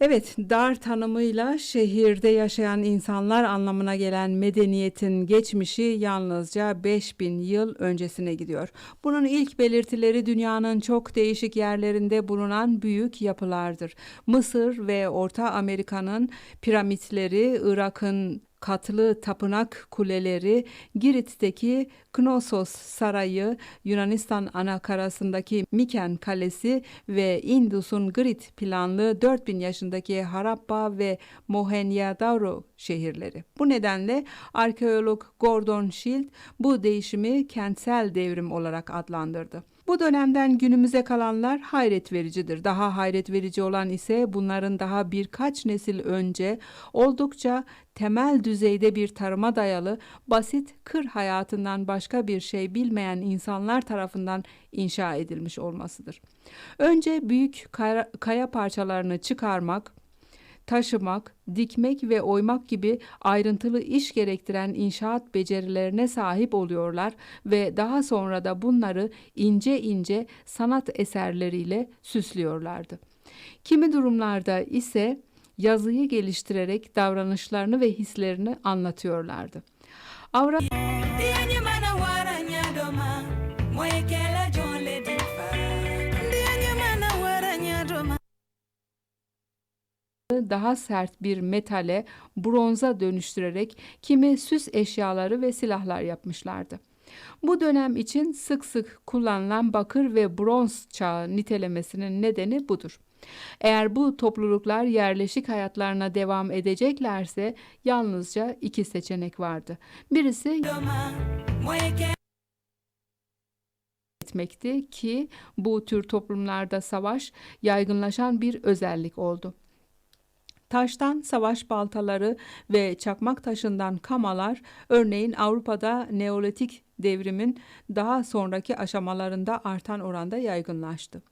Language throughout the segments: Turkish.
Evet, dar tanımıyla şehirde yaşayan insanlar anlamına gelen medeniyetin geçmişi yalnızca 5000 yıl öncesine gidiyor. Bunun ilk belirtileri dünyanın çok değişik yerlerinde bulunan büyük yapılardır. Mısır ve Orta Amerika'nın piramitleri, Irak'ın katlı tapınak kuleleri, Girit'teki Knossos Sarayı, Yunanistan anakarasındaki Miken Kalesi ve Indus'un Girit planlı 4000 yaşındaki Harappa ve Mohenjo-daro şehirleri. Bu nedenle arkeolog Gordon Schild bu değişimi kentsel devrim olarak adlandırdı. Bu dönemden günümüze kalanlar hayret vericidir. Daha hayret verici olan ise bunların daha birkaç nesil önce oldukça temel düzeyde bir tarıma dayalı basit kır hayatından başka bir şey bilmeyen insanlar tarafından inşa edilmiş olmasıdır. Önce büyük kaya, parçalarını çıkarmak, taşımak, dikmek ve oymak gibi ayrıntılı iş gerektiren inşaat becerilerine sahip oluyorlar ve daha sonra da bunları ince ince sanat eserleriyle süslüyorlardı. Kimi durumlarda ise yazıyı geliştirerek davranışlarını ve hislerini anlatıyorlardı. Avra daha sert bir metale, bronza dönüştürerek kimi süs eşyaları ve silahlar yapmışlardı. Bu dönem için sık sık kullanılan bakır ve bronz çağı nitelemesinin nedeni budur. Eğer bu topluluklar yerleşik hayatlarına devam edeceklerse yalnızca iki seçenek vardı. Birisi etmekti ki bu tür toplumlarda savaş yaygınlaşan bir özellik oldu. Taştan savaş baltaları ve çakmak taşından kamalar örneğin Avrupa'da Neolitik devrimin daha sonraki aşamalarında artan oranda yaygınlaştı.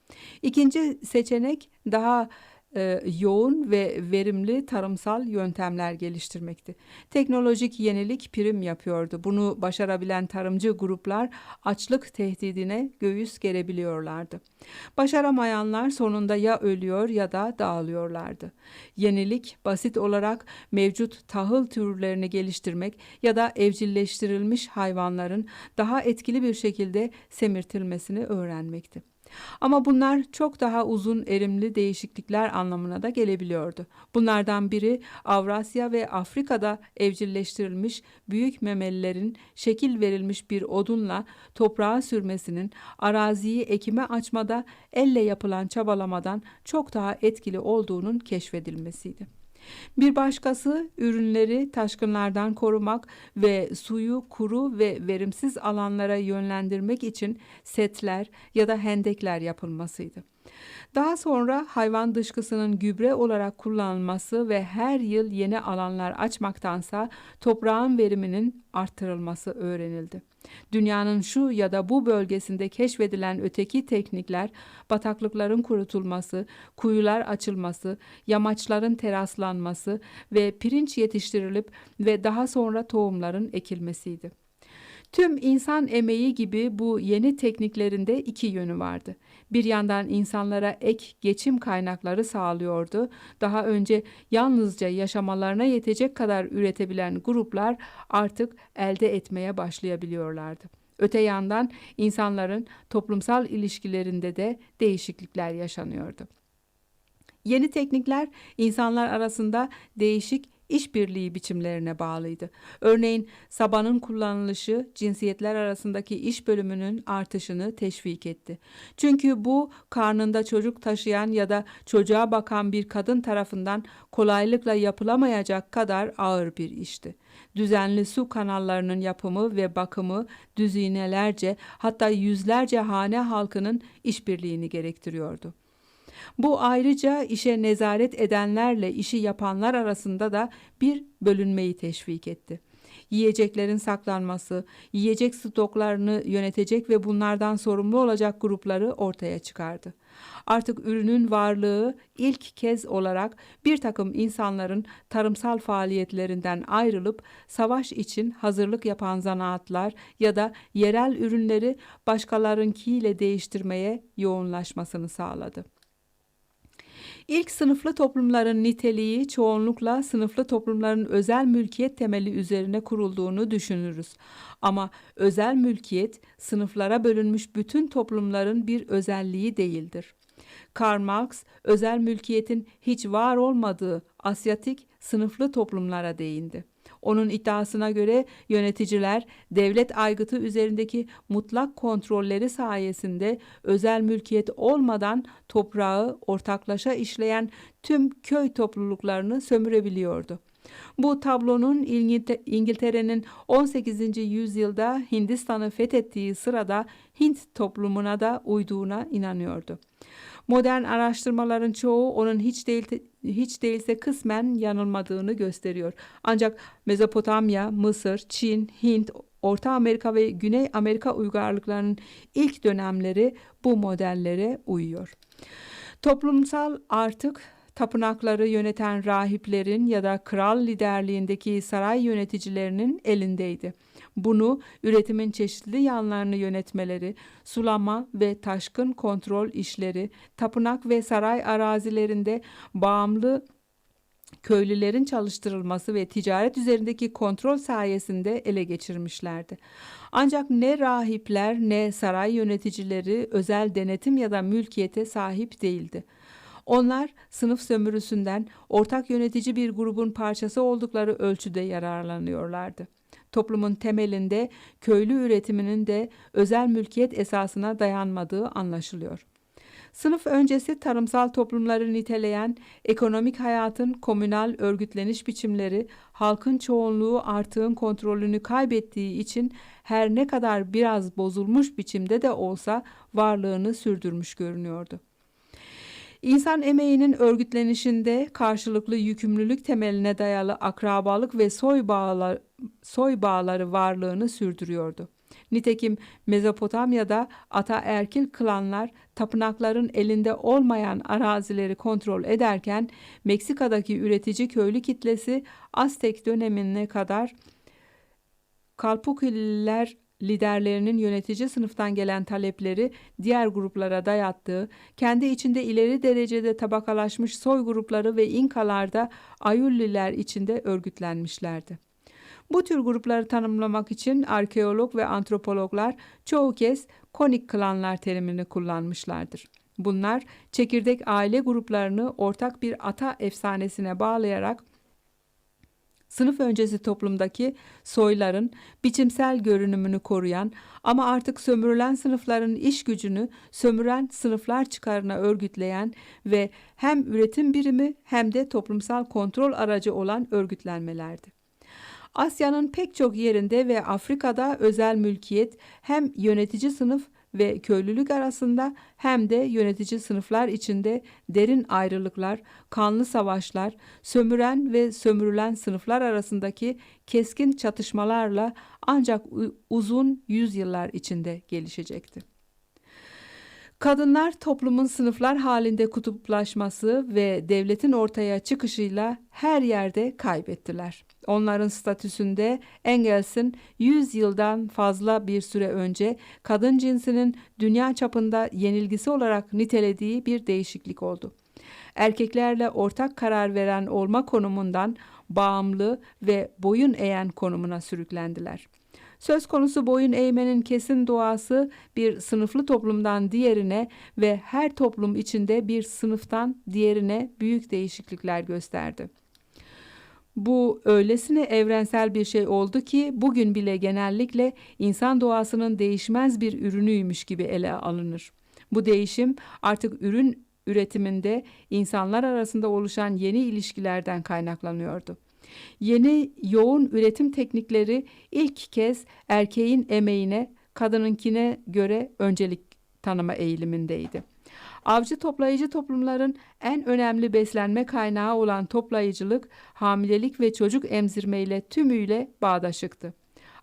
İkinci seçenek daha e, yoğun ve verimli tarımsal yöntemler geliştirmekti. Teknolojik yenilik prim yapıyordu. Bunu başarabilen tarımcı gruplar açlık tehdidine göğüs gerebiliyorlardı. Başaramayanlar sonunda ya ölüyor ya da dağılıyorlardı. Yenilik basit olarak mevcut tahıl türlerini geliştirmek ya da evcilleştirilmiş hayvanların daha etkili bir şekilde semirtilmesini öğrenmekti. Ama bunlar çok daha uzun erimli değişiklikler anlamına da gelebiliyordu. Bunlardan biri Avrasya ve Afrika'da evcilleştirilmiş büyük memelilerin şekil verilmiş bir odunla toprağa sürmesinin araziyi ekime açmada elle yapılan çabalamadan çok daha etkili olduğunun keşfedilmesiydi. Bir başkası ürünleri taşkınlardan korumak ve suyu kuru ve verimsiz alanlara yönlendirmek için setler ya da hendekler yapılmasıydı. Daha sonra hayvan dışkısının gübre olarak kullanılması ve her yıl yeni alanlar açmaktansa toprağın veriminin arttırılması öğrenildi. Dünyanın şu ya da bu bölgesinde keşfedilen öteki teknikler bataklıkların kurutulması, kuyular açılması, yamaçların teraslanması ve pirinç yetiştirilip ve daha sonra tohumların ekilmesiydi. Tüm insan emeği gibi bu yeni tekniklerinde iki yönü vardı. Bir yandan insanlara ek geçim kaynakları sağlıyordu. Daha önce yalnızca yaşamalarına yetecek kadar üretebilen gruplar artık elde etmeye başlayabiliyorlardı. Öte yandan insanların toplumsal ilişkilerinde de değişiklikler yaşanıyordu. Yeni teknikler insanlar arasında değişik işbirliği biçimlerine bağlıydı. Örneğin sabanın kullanılışı cinsiyetler arasındaki iş bölümünün artışını teşvik etti. Çünkü bu karnında çocuk taşıyan ya da çocuğa bakan bir kadın tarafından kolaylıkla yapılamayacak kadar ağır bir işti. Düzenli su kanallarının yapımı ve bakımı düzinelerce hatta yüzlerce hane halkının işbirliğini gerektiriyordu. Bu ayrıca işe nezaret edenlerle işi yapanlar arasında da bir bölünmeyi teşvik etti. Yiyeceklerin saklanması, yiyecek stoklarını yönetecek ve bunlardan sorumlu olacak grupları ortaya çıkardı. Artık ürünün varlığı ilk kez olarak bir takım insanların tarımsal faaliyetlerinden ayrılıp savaş için hazırlık yapan zanaatlar ya da yerel ürünleri başkalarınkiyle değiştirmeye yoğunlaşmasını sağladı. İlk sınıflı toplumların niteliği çoğunlukla sınıflı toplumların özel mülkiyet temeli üzerine kurulduğunu düşünürüz. Ama özel mülkiyet sınıflara bölünmüş bütün toplumların bir özelliği değildir. Karl Marx özel mülkiyetin hiç var olmadığı Asyatik sınıflı toplumlara değindi. Onun iddiasına göre yöneticiler devlet aygıtı üzerindeki mutlak kontrolleri sayesinde özel mülkiyet olmadan toprağı ortaklaşa işleyen tüm köy topluluklarını sömürebiliyordu. Bu tablonun İngiltere- İngiltere'nin 18. yüzyılda Hindistan'ı fethettiği sırada Hint toplumuna da uyduğuna inanıyordu. Modern araştırmaların çoğu onun hiç değil hiç değilse kısmen yanılmadığını gösteriyor. Ancak Mezopotamya, Mısır, Çin, Hint, Orta Amerika ve Güney Amerika uygarlıklarının ilk dönemleri bu modellere uyuyor. Toplumsal artık tapınakları yöneten rahiplerin ya da kral liderliğindeki saray yöneticilerinin elindeydi. Bunu üretimin çeşitli yanlarını yönetmeleri, sulama ve taşkın kontrol işleri, tapınak ve saray arazilerinde bağımlı köylülerin çalıştırılması ve ticaret üzerindeki kontrol sayesinde ele geçirmişlerdi. Ancak ne rahipler ne saray yöneticileri özel denetim ya da mülkiyete sahip değildi. Onlar sınıf sömürüsünden ortak yönetici bir grubun parçası oldukları ölçüde yararlanıyorlardı. Toplumun temelinde köylü üretiminin de özel mülkiyet esasına dayanmadığı anlaşılıyor. Sınıf öncesi tarımsal toplumları niteleyen ekonomik hayatın komünal örgütleniş biçimleri halkın çoğunluğu artığın kontrolünü kaybettiği için her ne kadar biraz bozulmuş biçimde de olsa varlığını sürdürmüş görünüyordu. İnsan emeğinin örgütlenişinde karşılıklı yükümlülük temeline dayalı akrabalık ve soy bağları, soy bağları varlığını sürdürüyordu. Nitekim Mezopotamya'da ataerkil klanlar tapınakların elinde olmayan arazileri kontrol ederken Meksika'daki üretici köylü kitlesi Aztek dönemine kadar Kalpukililer liderlerinin yönetici sınıftan gelen talepleri diğer gruplara dayattığı, kendi içinde ileri derecede tabakalaşmış soy grupları ve İnkalarda Ayulliler içinde örgütlenmişlerdi. Bu tür grupları tanımlamak için arkeolog ve antropologlar çoğu kez konik klanlar terimini kullanmışlardır. Bunlar çekirdek aile gruplarını ortak bir ata efsanesine bağlayarak sınıf öncesi toplumdaki soyların biçimsel görünümünü koruyan ama artık sömürülen sınıfların iş gücünü sömüren sınıflar çıkarına örgütleyen ve hem üretim birimi hem de toplumsal kontrol aracı olan örgütlenmelerdi. Asya'nın pek çok yerinde ve Afrika'da özel mülkiyet hem yönetici sınıf ve köylülük arasında hem de yönetici sınıflar içinde derin ayrılıklar, kanlı savaşlar, sömüren ve sömürülen sınıflar arasındaki keskin çatışmalarla ancak uzun yüzyıllar içinde gelişecekti. Kadınlar toplumun sınıflar halinde kutuplaşması ve devletin ortaya çıkışıyla her yerde kaybettiler. Onların statüsünde Engels'in 100 yıldan fazla bir süre önce kadın cinsinin dünya çapında yenilgisi olarak nitelediği bir değişiklik oldu. Erkeklerle ortak karar veren olma konumundan bağımlı ve boyun eğen konumuna sürüklendiler. Söz konusu boyun eğmenin kesin doğası bir sınıflı toplumdan diğerine ve her toplum içinde bir sınıftan diğerine büyük değişiklikler gösterdi. Bu öylesine evrensel bir şey oldu ki bugün bile genellikle insan doğasının değişmez bir ürünüymüş gibi ele alınır. Bu değişim artık ürün üretiminde insanlar arasında oluşan yeni ilişkilerden kaynaklanıyordu. Yeni yoğun üretim teknikleri ilk kez erkeğin emeğine, kadınınkine göre öncelik tanıma eğilimindeydi. Avcı toplayıcı toplumların en önemli beslenme kaynağı olan toplayıcılık, hamilelik ve çocuk emzirmeyle tümüyle bağdaşıktı.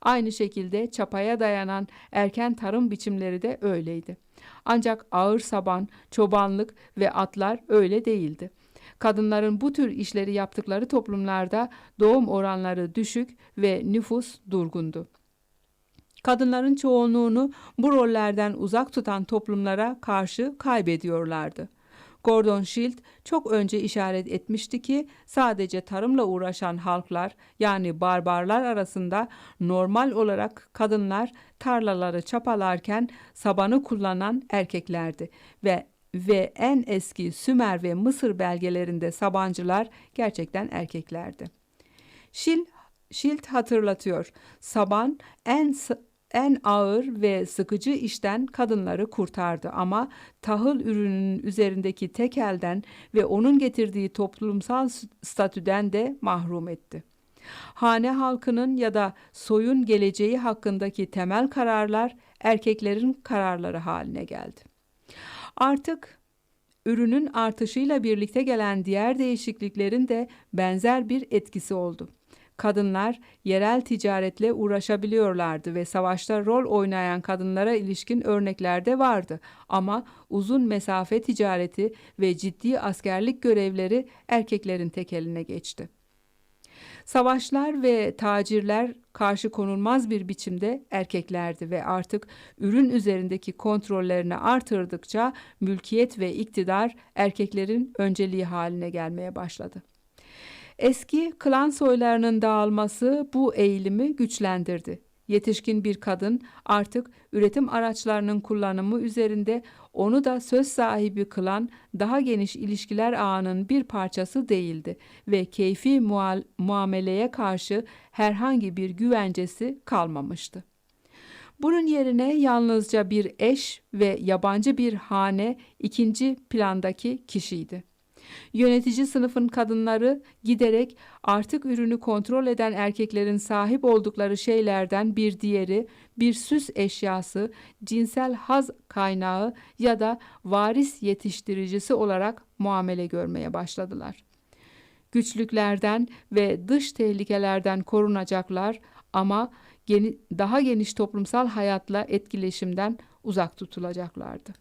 Aynı şekilde çapaya dayanan erken tarım biçimleri de öyleydi. Ancak ağır saban, çobanlık ve atlar öyle değildi. Kadınların bu tür işleri yaptıkları toplumlarda doğum oranları düşük ve nüfus durgundu. Kadınların çoğunluğunu bu rollerden uzak tutan toplumlara karşı kaybediyorlardı. Gordon Schild çok önce işaret etmişti ki sadece tarımla uğraşan halklar yani barbarlar arasında normal olarak kadınlar tarlaları çapalarken sabanı kullanan erkeklerdi ve ve en eski Sümer ve Mısır belgelerinde sabancılar gerçekten erkeklerdi. Şil, Schild hatırlatıyor. Saban en en ağır ve sıkıcı işten kadınları kurtardı ama tahıl ürününün üzerindeki tekelden ve onun getirdiği toplumsal statüden de mahrum etti. Hane halkının ya da soyun geleceği hakkındaki temel kararlar erkeklerin kararları haline geldi. Artık ürünün artışıyla birlikte gelen diğer değişikliklerin de benzer bir etkisi oldu. Kadınlar yerel ticaretle uğraşabiliyorlardı ve savaşta rol oynayan kadınlara ilişkin örnekler de vardı. Ama uzun mesafe ticareti ve ciddi askerlik görevleri erkeklerin tek eline geçti. Savaşlar ve tacirler karşı konulmaz bir biçimde erkeklerdi ve artık ürün üzerindeki kontrollerini artırdıkça mülkiyet ve iktidar erkeklerin önceliği haline gelmeye başladı. Eski klan soylarının dağılması bu eğilimi güçlendirdi. Yetişkin bir kadın artık üretim araçlarının kullanımı üzerinde onu da söz sahibi kılan daha geniş ilişkiler ağının bir parçası değildi ve keyfi muameleye karşı herhangi bir güvencesi kalmamıştı. Bunun yerine yalnızca bir eş ve yabancı bir hane ikinci plandaki kişiydi. Yönetici sınıfın kadınları giderek artık ürünü kontrol eden erkeklerin sahip oldukları şeylerden bir diğeri, bir süs eşyası, cinsel haz kaynağı ya da varis yetiştiricisi olarak muamele görmeye başladılar. Güçlüklerden ve dış tehlikelerden korunacaklar ama daha geniş toplumsal hayatla etkileşimden uzak tutulacaklardı.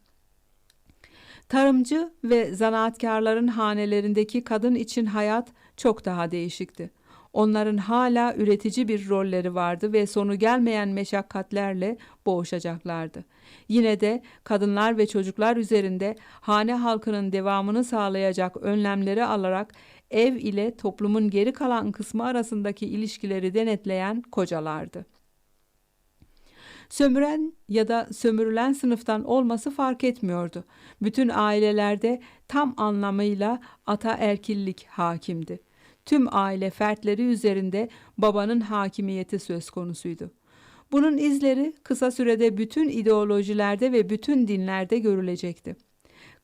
Tarımcı ve zanaatkarların hanelerindeki kadın için hayat çok daha değişikti. Onların hala üretici bir rolleri vardı ve sonu gelmeyen meşakkatlerle boğuşacaklardı. Yine de kadınlar ve çocuklar üzerinde hane halkının devamını sağlayacak önlemleri alarak ev ile toplumun geri kalan kısmı arasındaki ilişkileri denetleyen kocalardı. Sömüren ya da sömürülen sınıftan olması fark etmiyordu. Bütün ailelerde tam anlamıyla ataerkillik hakimdi. Tüm aile fertleri üzerinde babanın hakimiyeti söz konusuydu. Bunun izleri kısa sürede bütün ideolojilerde ve bütün dinlerde görülecekti.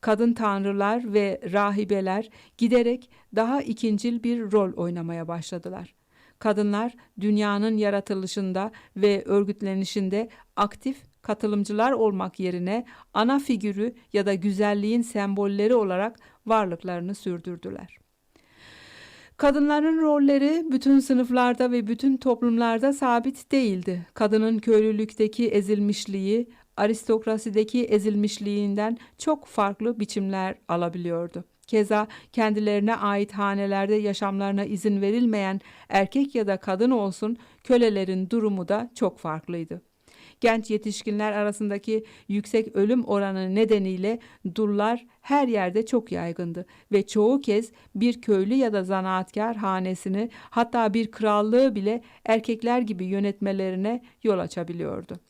Kadın tanrılar ve rahibeler giderek daha ikincil bir rol oynamaya başladılar. Kadınlar dünyanın yaratılışında ve örgütlenişinde aktif katılımcılar olmak yerine ana figürü ya da güzelliğin sembolleri olarak varlıklarını sürdürdüler. Kadınların rolleri bütün sınıflarda ve bütün toplumlarda sabit değildi. Kadının köylülükteki ezilmişliği, aristokrasideki ezilmişliğinden çok farklı biçimler alabiliyordu. Keza kendilerine ait hanelerde yaşamlarına izin verilmeyen erkek ya da kadın olsun kölelerin durumu da çok farklıydı. Genç yetişkinler arasındaki yüksek ölüm oranı nedeniyle dullar her yerde çok yaygındı ve çoğu kez bir köylü ya da zanaatkar hanesini hatta bir krallığı bile erkekler gibi yönetmelerine yol açabiliyordu.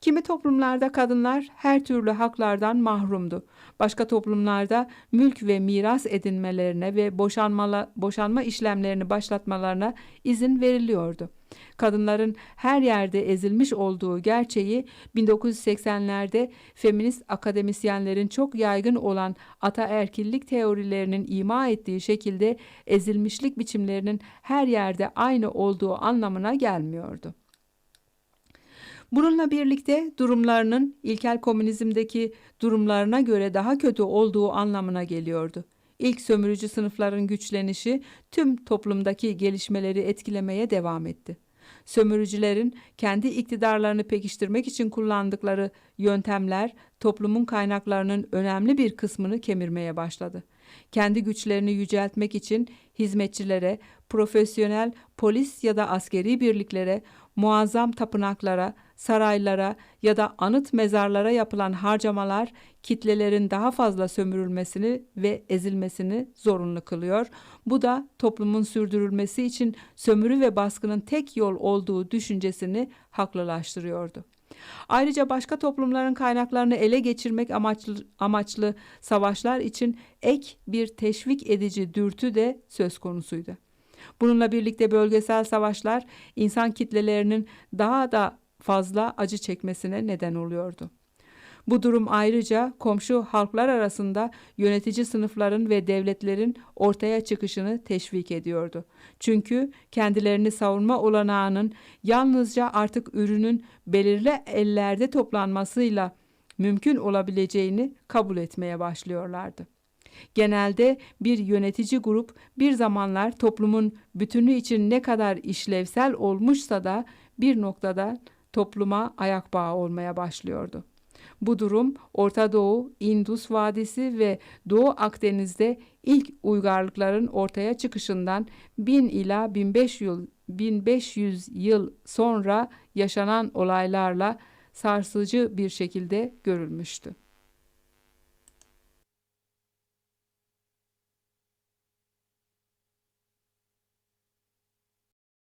Kimi toplumlarda kadınlar her türlü haklardan mahrumdu. Başka toplumlarda mülk ve miras edinmelerine ve boşanmala, boşanma işlemlerini başlatmalarına izin veriliyordu. Kadınların her yerde ezilmiş olduğu gerçeği 1980'lerde feminist akademisyenlerin çok yaygın olan ataerkillik teorilerinin ima ettiği şekilde ezilmişlik biçimlerinin her yerde aynı olduğu anlamına gelmiyordu. Bununla birlikte durumlarının ilkel komünizmdeki durumlarına göre daha kötü olduğu anlamına geliyordu. İlk sömürücü sınıfların güçlenişi tüm toplumdaki gelişmeleri etkilemeye devam etti. Sömürücülerin kendi iktidarlarını pekiştirmek için kullandıkları yöntemler toplumun kaynaklarının önemli bir kısmını kemirmeye başladı. Kendi güçlerini yüceltmek için hizmetçilere, profesyonel polis ya da askeri birliklere, muazzam tapınaklara, saraylara ya da anıt mezarlara yapılan harcamalar kitlelerin daha fazla sömürülmesini ve ezilmesini zorunlu kılıyor. Bu da toplumun sürdürülmesi için sömürü ve baskının tek yol olduğu düşüncesini haklılaştırıyordu. Ayrıca başka toplumların kaynaklarını ele geçirmek amaçlı, amaçlı savaşlar için ek bir teşvik edici dürtü de söz konusuydu. Bununla birlikte bölgesel savaşlar insan kitlelerinin daha da fazla acı çekmesine neden oluyordu. Bu durum ayrıca komşu halklar arasında yönetici sınıfların ve devletlerin ortaya çıkışını teşvik ediyordu. Çünkü kendilerini savunma olanağının yalnızca artık ürünün belirli ellerde toplanmasıyla mümkün olabileceğini kabul etmeye başlıyorlardı. Genelde bir yönetici grup bir zamanlar toplumun bütünü için ne kadar işlevsel olmuşsa da bir noktada topluma ayak bağı olmaya başlıyordu. Bu durum Orta Doğu, Indus Vadisi ve Doğu Akdeniz'de ilk uygarlıkların ortaya çıkışından 1000 ila 1500 yıl, 1500 yıl sonra yaşanan olaylarla sarsıcı bir şekilde görülmüştü.